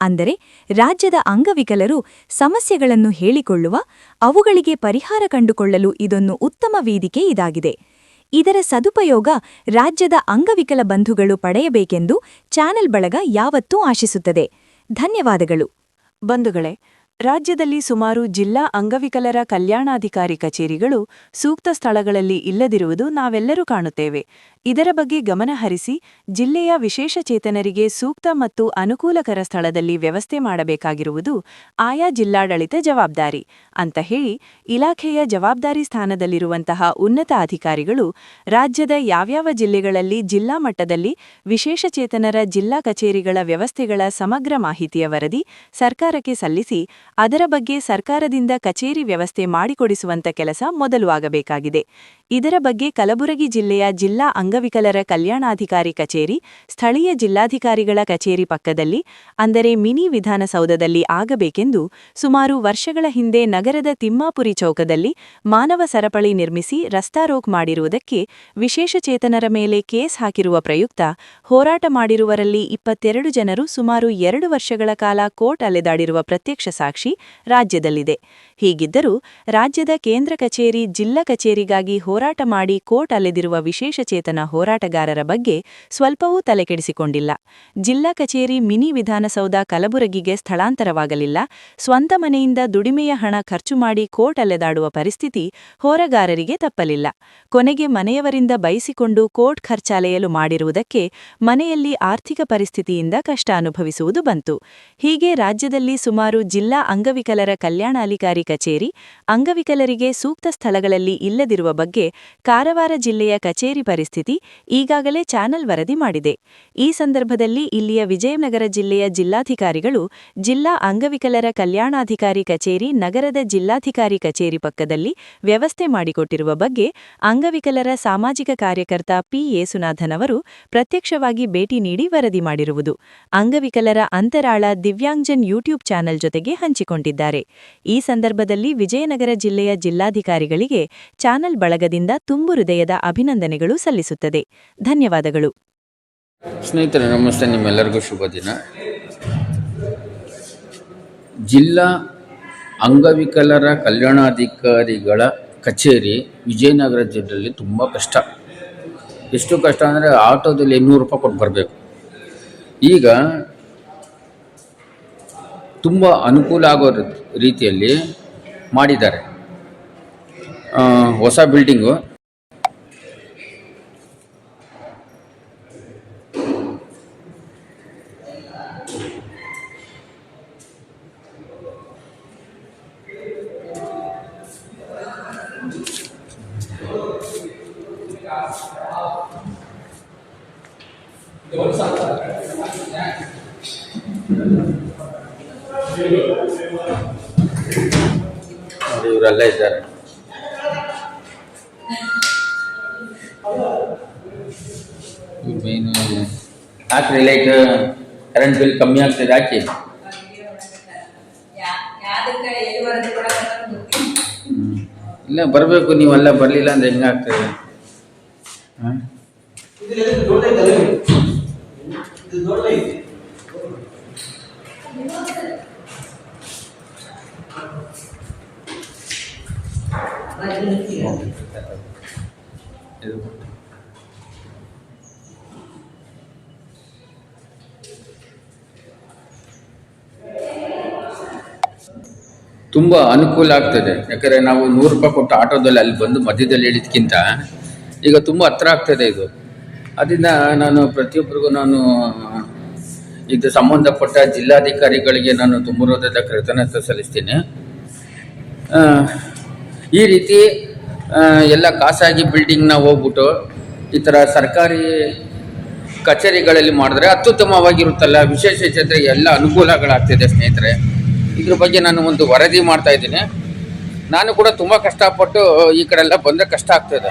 ಅಂದರೆ ರಾಜ್ಯದ ಅಂಗವಿಕಲರು ಸಮಸ್ಯೆಗಳನ್ನು ಹೇಳಿಕೊಳ್ಳುವ, ಅವುಗಳಿಗೆ ಪರಿಹಾರ ಕಂಡುಕೊಳ್ಳಲು ಇದೊಂದು ಉತ್ತಮ ವೇದಿಕೆ ಇದಾಗಿದೆ. ಇದರ ಸದುಪಯೋಗ ರಾಜ್ಯದ ಅಂಗವಿಕಲ ಬಂಧುಗಳು ಪಡೆಯಬೇಕೆಂದು ಚಾನೆಲ್ ಬಳಗ ಯಾವತ್ತೂ ಆಶಿಸುತ್ತದೆ. ಧನ್ಯವಾದಗಳು. ಬಂಧುಗಳೇ ರಾಜ್ಯದಲ್ಲಿ ಸುಮಾರು ಜಿಲ್ಲಾ ಅಂಗವಿಕಲರ ಕಲ್ಯಾಣಾಧಿಕಾರಿ ಕಚೇರಿಗಳು ಸೂಕ್ತ ಸ್ಥಳಗಳಲ್ಲಿ ಇಲ್ಲದಿರುವುದು ನಾವೆಲ್ಲರೂ ಕಾಣುತ್ತೇವೆ. ಇದರ ಬಗ್ಗೆ ಗಮನಹರಿಸಿ ಜಿಲ್ಲೆಯ ವಿಶೇಷಚೇತನರಿಗೆ ಸೂಕ್ತ ಮತ್ತು ಅನುಕೂಲಕರ ಸ್ಥಳದಲ್ಲಿ ವ್ಯವಸ್ಥೆ ಮಾಡಬೇಕಾಗಿರುವುದು ಆಯಾ ಜಿಲ್ಲಾಡಳಿತ ಜವಾಬ್ದಾರಿ. ಅಂತ ಹೇಳಿ ಇಲಾಖೆಯ ಜವಾಬ್ದಾರಿ ಸ್ಥಾನದಲ್ಲಿರುವಂತಹ ಉನ್ನತ ಅಧಿಕಾರಿಗಳು ರಾಜ್ಯದ ಯಾವ್ಯಾವ ಜಿಲ್ಲೆಗಳಲ್ಲಿ ಜಿಲ್ಲಾ ಮಟ್ಟದಲ್ಲಿ ವಿಶೇಷಚೇತನರ ಜಿಲ್ಲಾ ಕಚೇರಿಗಳ ವ್ಯವಸ್ಥೆಗಳ ಸಮಗ್ರ ಮಾಹಿತಿಯ ವರದಿ ಸರ್ಕಾರಕ್ಕೆ ಸಲ್ಲಿಸಿ ಅದರ ಬಗ್ಗೆ ಸರ್ಕಾರದಿಂದ ಕಚೇರಿ ವ್ಯವಸ್ಥೆ ಮಾಡಿಕೊಡಿಸುವಂತ ಕೆಲಸ ಮೊದಲು ಆಗಬೇಕಾಗಿದೆ ಇದರ ಬಗ್ಗೆ ಕಲಬುರಗಿ ಜಿಲ್ಲೆಯ ಜಿಲ್ಲಾ ಅಂಗವಿಕಲರ ಕಲ್ಯಾಣಾಧಿಕಾರಿ ಕಚೇರಿ, ಸ್ಥಳೀಯ ಜಿಲ್ಲಾಧಿಕಾರಿಗಳ ಕಚೇರಿ ಪಕ್ಕದಲ್ಲಿ, ಅಂದರೆ ಮಿನಿ ವಿಧಾನಸೌಧದಲ್ಲಿ ಆಗಬೇಕೆಂದು ಸುಮಾರು ವರ್ಷಗಳ ಹಿಂದೆ ನಗರದ ತಿಮ್ಮಾಪುರಿ ಚೌಕದಲ್ಲಿ ಮಾನವ ಸರಪಳಿ ನಿರ್ಮಿಸಿ ರಸ್ತಾರೋಕ್ ಮಾಡಿರುವುದಕ್ಕೆ ವಿಶೇಷಚೇತನರ ಮೇಲೆ ಕೇಸ್ ಹಾಕಿರುವ ಪ್ರಯುಕ್ತ ಹೋರಾಟ ಮಾಡಿರುವರಲ್ಲಿ ಇಪ್ಪತ್ತೆರಡು ಜನರು ಸುಮಾರು ಎರಡು ವರ್ಷಗಳ ಕಾಲ ಕೋರ್ಟ್ ಅಲೆದಾಡಿರುವ ಪ್ರತ್ಯಕ್ಷ ಸಾಕ್ಷಿ ರಾಜ್ಯದಲ್ಲಿದೆ. ಹೀಗಿದ್ದರೂ ರಾಜ್ಯದ ಕೇಂದ್ರ ಕಚೇರಿ ಜಿಲ್ಲಾ ಕಚೇರಿಗಾಗಿ ಹೋರಾಟ ಮಾಡಿ ಕೋರ್ಟ್ ಅಲೆದಿರುವ ವಿಶೇಷಚೇತನ ಹೋರಾಟಗಾರರ ಬಗ್ಗೆ ಸ್ವಲ್ಪವೂ ತಲೆಕೆಡಿಸಿಕೊಂಡಿಲ್ಲ. ಜಿಲ್ಲಾ ಕಚೇರಿ ಮಿನಿ ವಿಧಾನಸೌಧ ಕಲಬುರಗಿಗೆ ಸ್ಥಳಾಂತರವಾಗಲಿಲ್ಲ. ಸ್ವಂತ ಮನೆಯಿಂದ ದುಡಿಮೆಯ ಹಣ ಖರ್ಚು ಮಾಡಿ ಕೋರ್ಟ್ ಅಲೆದಾಡುವ ಪರಿಸ್ಥಿತಿ ಹೋರಾಗಾರರಿಗೆ ತಪ್ಪಲಿಲ್ಲ. ಕೊನೆಗೆ ಮನೆಯವರಿಂದ ಬಯಸಿಕೊಂಡು ಕೋರ್ಟ್ ಖರ್ಚಾಲೆಯಲು ಮಾಡಿರುವುದಕ್ಕೆ ಮನೆಯಲ್ಲಿ ಆರ್ಥಿಕ ಪರಿಸ್ಥಿತಿಯಿಂದ ಕಷ್ಟ ಅನುಭವಿಸುವುದು ಬಂತು. ಹೀಗೆ ರಾಜ್ಯದಲ್ಲಿ ಸುಮಾರು ಜಿಲ್ಲಾ ಅಂಗವಿಕಲರ ಕಲ್ಯಾಣಾಧಿಕಾರಿ ಕಚೇರಿ, ಅಂಗವಿಕಲರಿಗೆ ಸೂಕ್ತ ಸ್ಥಳಗಳಲ್ಲಿ ಇಲ್ಲದಿರುವ ಬಗ್ಗೆ ಕಾರವಾರ ಜಿಲ್ಲೆಯ ಕಚೇರಿ ಪರಿಸ್ಥಿತಿ ಈಗಾಗಲೇ ಚಾನೆಲ್ ವರದಿ ಮಾಡಿದೆ. ಈ ಸಂದರ್ಭದಲ್ಲಿ ಇಲ್ಲಿಯ ವಿಜಯನಗರ ಜಿಲ್ಲೆಯ ಜಿಲ್ಲಾಧಿಕಾರಿಗಳು ಜಿಲ್ಲಾ ಅಂಗವಿಕಲರ ಕಲ್ಯಾಣಾಧಿಕಾರಿ ಕಚೇರಿ, ನಗರದ ಜಿಲ್ಲಾಧಿಕಾರಿ ಕಚೇರಿ ಪಕ್ಕದಲ್ಲಿ ವ್ಯವಸ್ಥೆ ಮಾಡಿಕೊಟ್ಟಿರುವ ಬಗ್ಗೆ ಅಂಗವಿಕಲರ ಸಾಮಾಜಿಕ ಕಾರ್ಯಕರ್ತ ಪಿ. ಯೇಸುನಾಥನ್ ಅವರು ಪ್ರತ್ಯಕ್ಷವಾಗಿ ಭೇಟಿ ನೀಡಿ ವರದಿ ಮಾಡಿರುವುದು. ಅಂಗವಿಕಲರ ಅಂತರಾಳ ದಿವ್ಯಾಂಗ್ಜನ್ ಯೂಟ್ಯೂಬ್ ಚಾನೆಲ್ ಜೊತೆಗೆ ಹಂಚಿಕೊಂಡಿದ್ದಾರೆ ಈ ಸಂದರ್ಭದಲ್ಲಿ ವಿಜಯನಗರ ಜಿಲ್ಲೆಯ ಜಿಲ್ಲಾಧಿಕಾರಿಗಳಿಗೆ ಚಾನಲ್ ಬಳಗದಿಂದ ತುಂಬು ಹೃದಯದ ಅಭಿನಂದನೆಗಳು ಸಲ್ಲಿಸುತ್ತದೆ. ಧನ್ಯವಾದಗಳು. ಸ್ನೇಹಿತರೆ, ನಮಸ್ತೆ. ನಿಮ್ಮೆಲ್ಲರಿಗೂ ಶುಭ ದಿನ. ಜಿಲ್ಲಾ ಅಂಗವಿಕಲರ ಕಲ್ಯಾಣಾಧಿಕಾರಿಗಳ ಕಚೇರಿ ವಿಜಯನಗರ ಜಿಲ್ಲೆಯಲ್ಲಿ ತುಂಬ ಕಷ್ಟ. ಎಷ್ಟು ಕಷ್ಟ ಅಂದರೆ ಆಟೋದಲ್ಲಿ ಇನ್ನೂರು ರೂಪಾಯಿ ಕೊಟ್ಟು ಬರಬೇಕು. ಈಗ ತುಂಬ ಅನುಕೂಲ ಆಗೋ ರೀತಿಯಲ್ಲಿ ಮಾಡಿದ್ದಾರೆ. ಹೊಸ ಬಿಲ್ಡಿಂಗು. ನೋಡಿ ಇವರೆಲ್ಲ ಇದ್ದಾರೆ. ಮೇನು ಹಾಕ್ರಿ ಲೈಟ್ ಕರೆಂಟ್ ಬಿಲ್ ಕಮ್ಮಿ ಆಗ್ತದೆ, ಹಾಕಿ. ಇಲ್ಲ, ಬರಬೇಕು ನೀವು ನೀವೆಲ್ಲ ಬರಲಿಲ್ಲ ಅಂದ್ರೆ ಹೆಂಗಾಗ್ತದೆ ಹಾಂ? ಇದು ತುಂಬ ಅನುಕೂಲ ಆಗ್ತದೆ. ಯಾಕಂದರೆ ನಾವು ನೂರು ರೂಪಾಯಿ ಕೊಟ್ಟು ಆಟೋದಲ್ಲಿ ಅಲ್ಲಿ ಬಂದು ಮಧ್ಯದಲ್ಲಿ ಹೇಳಿದ್ಕಿಂತ ಈಗ ತುಂಬ ಹತ್ರ ಆಗ್ತದೆ ಇದು. ಅದರಿಂದ ನಾನು ಪ್ರತಿಯೊಬ್ಬರಿಗೂ ನಾನು ಇದು ಸಂಬಂಧಪಟ್ಟ ಜಿಲ್ಲಾಧಿಕಾರಿಗಳಿಗೆ ನಾನು ತುಂಬ ಹೃದಯದ ಕೃತಜ್ಞತೆ ಸಲ್ಲಿಸ್ತೀನಿ. ಈ ರೀತಿ ಎಲ್ಲ ಖಾಸಗಿ ಬಿಲ್ಡಿಂಗ್ನ ಹೋಗ್ಬಿಟ್ಟು ಈ ಥರ ಸರ್ಕಾರಿ ಕಚೇರಿಗಳಲ್ಲಿ ಮಾಡಿದ್ರೆ ಅತ್ಯುತ್ತಮವಾಗಿರುತ್ತಲ್ಲ. ವಿಶೇಷ ಚಂದ್ರೆ ಎಲ್ಲ ಅನುಕೂಲಗಳಾಗ್ತಿದೆ ಸ್ನೇಹಿತರೆ. ಇದ್ರ ಬಗ್ಗೆ ನಾನು ಒಂದು ವರದಿ ಮಾಡ್ತಾ ಇದ್ದೀನಿ. ನಾನು ಕೂಡ ತುಂಬ ಕಷ್ಟಪಟ್ಟು ಈ ಕಡೆ ಎಲ್ಲ ಬಂದರೆ ಕಷ್ಟ ಆಗ್ತದೆ.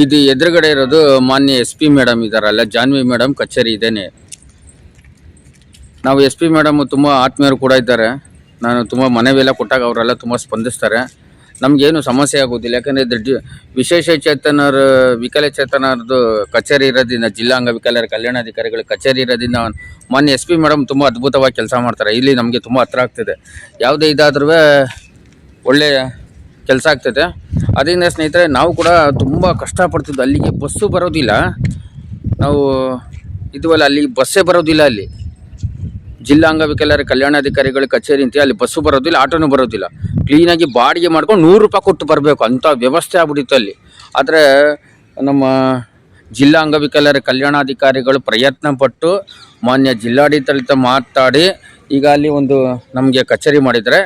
ಇದು ಎದುರುಗಡೆ ಇರೋದು ಮಾನ್ಯ ಎಸ್ ಪಿ ಮೇಡಮ್ ಇದ್ದಾರಲ್ಲ ಜಾನ್ವಿ ಮೇಡಮ್ ಕಚೇರಿ ಇದೇನೆ. ನಾವು ಎಸ್ ಪಿ ಮೇಡಮ್ ತುಂಬ ಆತ್ಮೀಯರು ಕೂಡ ಇದ್ದಾರೆ. ನಾನು ತುಂಬ ಮನವಿಯೆಲ್ಲ ಕೊಟ್ಟಾಗ ಅವರೆಲ್ಲ ತುಂಬ ಸ್ಪಂದಿಸ್ತಾರೆ. ನಮಗೇನು ಸಮಸ್ಯೆ ಆಗೋದಿಲ್ಲ, ಯಾಕಂದರೆ ಇದು ವಿಶೇಷ ಚೇತನರ ವಿಕಲಚೇತನರದ್ದು ಕಚೇರಿ ಇರೋದ್ರಿಂದ, ಜಿಲ್ಲಾ ಅಂಗವಿಕಲರ ಕಲ್ಯಾಣಾಧಿಕಾರಿಗಳ ಕಚೇರಿ ಇರೋದ್ರಿಂದ ಮಾನ್ಯ ಎಸ್ ಪಿ ಮೇಡಮ್ ತುಂಬ ಅದ್ಭುತವಾಗಿ ಕೆಲಸ ಮಾಡ್ತಾರೆ. ಇಲ್ಲಿ ನಮಗೆ ತುಂಬ ಹತ್ರ ಆಗ್ತಿದೆ. ಯಾವುದೇ ಇದಾದ್ರೂ ಒಳ್ಳೆಯ ಕೆಲಸ ಆಗ್ತೈತೆ. ಅದರಿಂದ ಸ್ನೇಹಿತರೆ, ನಾವು ಕೂಡ ತುಂಬ ಕಷ್ಟಪಡ್ತಿದ್ದು ಅಲ್ಲಿಗೆ ಬಸ್ಸು ಬರೋದಿಲ್ಲ. ನಾವು ಇದುವಲ್ಲ ಅಲ್ಲಿ ಬಸ್ಸೇ ಬರೋದಿಲ್ಲ ಅಲ್ಲಿ. ಜಿಲ್ಲಾ ಅಂಗವಿಕಲರ ಕಲ್ಯಾಣಾಧಿಕಾರಿಗಳ ಕಚೇರಿ ಅಂತ, ಅಲ್ಲಿ ಬಸ್ಸು ಬರೋದಿಲ್ಲ, ಆಟೋನು ಬರೋದಿಲ್ಲ. ಕ್ಲೀನಾಗಿ ಬಾಡಿಗೆ ಮಾಡ್ಕೊಂಡು ನೂರು ರೂಪಾಯಿ ಕೊಟ್ಟು ಬರಬೇಕು ಅಂಥ ವ್ಯವಸ್ಥೆ ಆಗ್ಬಿಟ್ಟಿತ್ತು ಅಲ್ಲಿ. ಆದರೆ ನಮ್ಮ ಜಿಲ್ಲಾ ಅಂಗವಿಕಲರ ಕಲ್ಯಾಣಾಧಿಕಾರಿಗಳು ಪ್ರಯತ್ನ ಪಟ್ಟು ಮಾನ್ಯ ಜಿಲ್ಲಾಡಳಿತ ಮಾತಾಡಿ, ಈಗ ಅಲ್ಲಿ ಒಂದು ನಮಗೆ ಕಚೇರಿ ಮಾಡಿದರೆ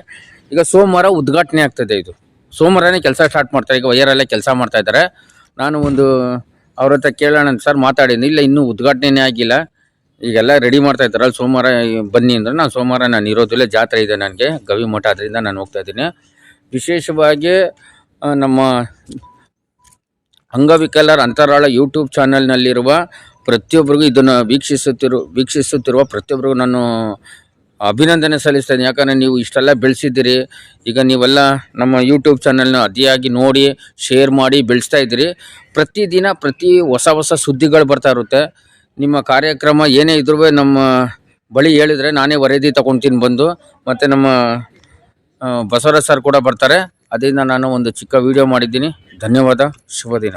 ಈಗ ಸೋಮವಾರ ಉದ್ಘಾಟನೆ ಆಗ್ತದೆ ಇದು. ಸೋಮವಾರನೇ ಕೆಲಸ ಸ್ಟಾರ್ಟ್ ಮಾಡ್ತಾರೆ ಈಗ ವೈಯರಲ್ಲೇ ಕೆಲಸ ಮಾಡ್ತಾ ಇದ್ದಾರೆ. ನಾನು ಒಂದು ಅವ್ರ ಹತ್ರ ಕೇಳೋಣ ಸರ್ ಮಾತಾಡಿದ್ದೀನಿ ಇಲ್ಲ, ಇನ್ನೂ ಉದ್ಘಾಟನೆನೇ ಆಗಿಲ್ಲ. ಈಗೆಲ್ಲ ರೆಡಿ ಮಾಡ್ತಾ ಇದ್ದಾರಲ್ಲ ಸೋಮವಾರ ಬನ್ನಿ ಅಂದರೆ ನಾನು ಸೋಮವಾರ ನಾನು ಇರೋದಿಲ್ಲ ಜಾತ್ರೆ ಇದೆ ನನಗೆ. ಗವಿ ಅದರಿಂದ ನಾನು ಹೋಗ್ತಾ ಇದ್ದೀನಿ. ವಿಶೇಷವಾಗಿ ನಮ್ಮ ಅಂಗವಿಕಲರ ಅಂತರಾಳ ಯೂಟ್ಯೂಬ್ ಚಾನಲ್ನಲ್ಲಿರುವ ಪ್ರತಿಯೊಬ್ಬರಿಗೂ ಇದನ್ನು ವೀಕ್ಷಿಸುತ್ತಿರು, ವೀಕ್ಷಿಸುತ್ತಿರುವ ಪ್ರತಿಯೊಬ್ಬರಿಗೂ ನಾನು ಅಭಿನಂದನೆ ಸಲ್ಲಿಸ್ತೇನೆ. ಯಾಕಂದರೆ ನೀವು ಇಷ್ಟೆಲ್ಲ ಬೆಳೆಸಿದ್ದೀರಿ. ಈಗ ನೀವೆಲ್ಲ ನಮ್ಮ ಯೂಟ್ಯೂಬ್ ಚಾನಲ್ನ ಅತಿಯಾಗಿ ನೋಡಿ ಶೇರ್ ಮಾಡಿ ಬೆಳೆಸ್ತಾ ಇದ್ದೀರಿ. ಪ್ರತಿದಿನ ಪ್ರತಿ ಹೊಸ ಹೊಸ ಸುದ್ದಿಗಳು ಬರ್ತಾ ಇರುತ್ತೆ. ನಿಮ್ಮ ಕಾರ್ಯಕ್ರಮ ಏನೇ ಇದ್ರೂ ನಮ್ಮ ಬಳಿ ಹೇಳಿದರೆ ನಾನೇ ವರದಿ ತಗೊತೀನಿ ಬಂದು. ಮತ್ತು ನಮ್ಮ ಬಸವರಾಜ್ ಸರ್ ಕೂಡ ಬರ್ತಾರೆ. ಅದರಿಂದ ನಾನು ಒಂದು ಚಿಕ್ಕ ವಿಡಿಯೋ ಮಾಡಿದ್ದೀನಿ. ಧನ್ಯವಾದ. ಶುಭ ದಿನ.